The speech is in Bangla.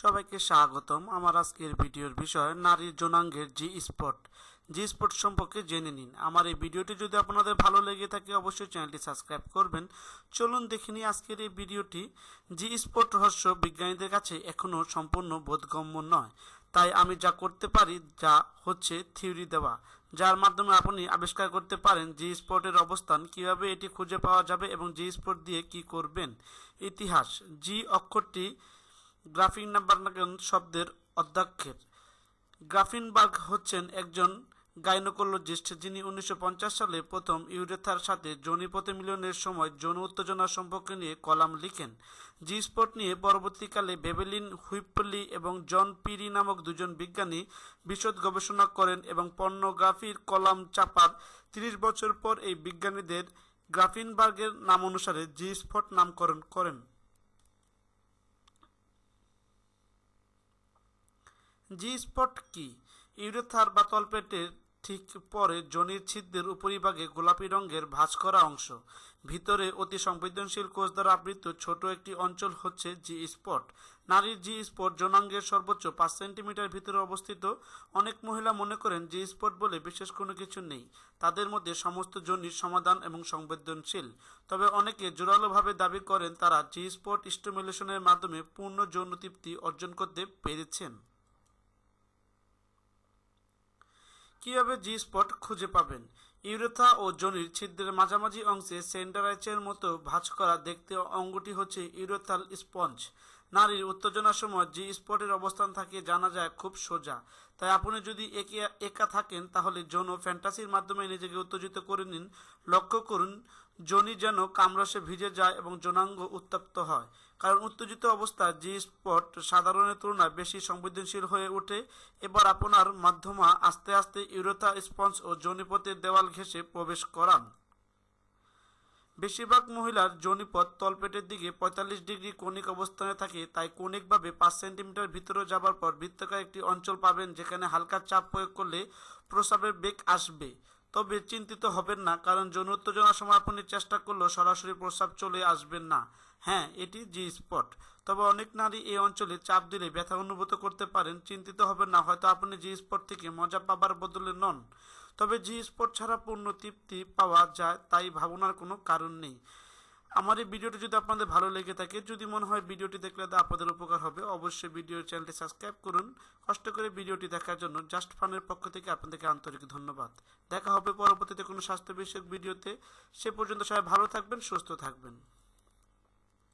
সবাইকে স্বাগতম আমার আজকের ভিডিওর বিষয় নারীর যৌনাঙ্গের জি স্পট। জি স্পট সম্পর্কে জেনে নিন। আমার এই ভিডিওটি যদি আপনাদের ভালো লেগে থাকে, অবশ্যই চ্যানেলটি সাবস্ক্রাইব করবেন। চলুন দেখে নিই আজকের এই ভিডিওটি। জি স্পট রহস্য বিজ্ঞানীদের কাছে এখনও সম্পূর্ণ বোধগম্য নয়। তাই আমি যা করতে পারি যা হচ্ছে থিওরি দেওয়া, যার মাধ্যমে আপনি আবিষ্কার করতে পারেন জি স্পটের অবস্থান, কীভাবে এটি খুঁজে পাওয়া যাবে এবং জি স্পট দিয়ে কি করবেন। ইতিহাস, জি অক্ষরটি গ্রাফিন নাম্বার শব্দের অধ্যক্ষের। গ্রাফিনবার্গ হচ্ছেন একজন গাইনোকোলজিস্ট যিনি উনিশশো পঞ্চাশ সালে প্রথম ইউরেথার সাথে যৌনিপথে মিলনের সময় যৌন উত্তেজনা সম্পর্কে নিয়ে কলাম লিখেন। জি স্পট নিয়ে পরবর্তীকালে বেবেলিন হুইপলি এবং জন পিরি নামক দুজন বিজ্ঞানী বিশদ গবেষণা করেন এবং পর্নোগ্রাফির কলাম চাপার তিরিশ বছর পর এই বিজ্ঞানীদের গ্রাফিনবার্গের নাম অনুসারে জি স্পট নামকরণ করেন। জি স্পট কি? ইউরেথার বা তলপেটের ঠিক পরে যোনির ছিদ্রের উপরিভাগে গোলাপি রঙের ভাঁজ করা অংশ। ভিতরে অতি সংবেদনশীল কোষ দ্বারা আবৃত ছোট একটি অঞ্চল হচ্ছে জি স্পট। নারীর জি স্পট যৌনাঙ্গের সর্বোচ্চ পাঁচ সেন্টিমিটার ভিতরে অবস্থিত। অনেক মহিলা মনে করেন জি স্পট বলে বিশেষ কোনো কিছু নেই। তাদের মধ্যে সমস্ত জনির সমাধান এবং সংবেদনশীল। তবে অনেকে জোরালোভাবে দাবি করেন তারা জি স্পট স্টিমুলেশনের মাধ্যমে পূর্ণ যৌন তৃপ্তি অর্জন করতে পেরেছেন। কীভাবে জি স্পট খুঁজে পাবেন? ইউরেথা ও জনির ছিদ্রের মাঝামাঝি অংশে সেন্টারাইচের মতো ভাঁজ করা দেখতে অঙ্গটি হচ্ছে ইউরেথাল স্পঞ্জ। নারীর উত্তেজনার সময় জি স্পটের অবস্থান থাকে জানা যায় খুব সোজা। তাই আপনি যদি একে, একা থাকেন, তাহলে যৌন ফ্যান্টাসির মাধ্যমে নিজেকে উত্তেজিত করে নিন। লক্ষ্য করুন জনি যেন কামরসে ভিজে যায় এবং যৌনাঙ্গ উত্তপ্ত হয়। কারণ উত্তেজিত অবস্থায় জি স্পট সাধারণের তুলনায় বেশি সংবেদনশীল হয়ে ওঠে, এবার আপনার মাধ্যমা আস্তে আস্তে ইউরোথা স্পঞ্জ ও যৌনিপথের দেওয়াল ঘেঁষে প্রবেশ করান। বেশিরভাগ মহিলার যৌনিপথ তলপেটের দিকে পঁয়তাল্লিশ ডিগ্রি কৌণিক অবস্থানে থাকে, তাই কৌণিকভাবে পাঁচ সেন্টিমিটার ভিতরে যাবার পর বৃত্তাকার একটি অঞ্চল পাবেন যেখানে হালকা চাপ প্রয়োগ করলে প্রস্রাবের বেগ আসবে। তবে চিন্তিত হবেন না, কারণ যৌন উত্তেজনার সময় আপনি চেষ্টা করলেও সরাসরি প্রস্রাব চলে আসবেন না। হ্যাঁ এটি জি স্পট। তবে অনেক নারী এই অঞ্চলে চাপ দিলে ব্যথা অনুভূত করতে পারেন। চিন্তিত হবেন না, হয়তো আপনি জি স্পট থেকে মজা পাবার বদলে নন। তবে জি স্পট ছাড়া পূর্ণ তৃপ্তি পাওয়া যায় তাই ভাবনার কোনো কারণ নেই। আমার এই ভিডিওটি যদি আপনাদের ভালো লেগে থাকে, যদি মনে হয় ভিডিওটি দেখলে আপনাদের উপকার হবে, অবশ্যই ভিডিও চ্যানেলটি সাবস্ক্রাইব করুন। কষ্ট করে ভিডিওটি দেখার জন্য জাস্ট ফানের পক্ষ থেকে আপনাদেরকে আন্তরিক ধন্যবাদ। দেখা হবে পরবর্তীতে কোনো স্বাস্থ্য বিষয়ক ভিডিওতে। সে পর্যন্ত সবাই ভালো থাকবেন, সুস্থ থাকবেন।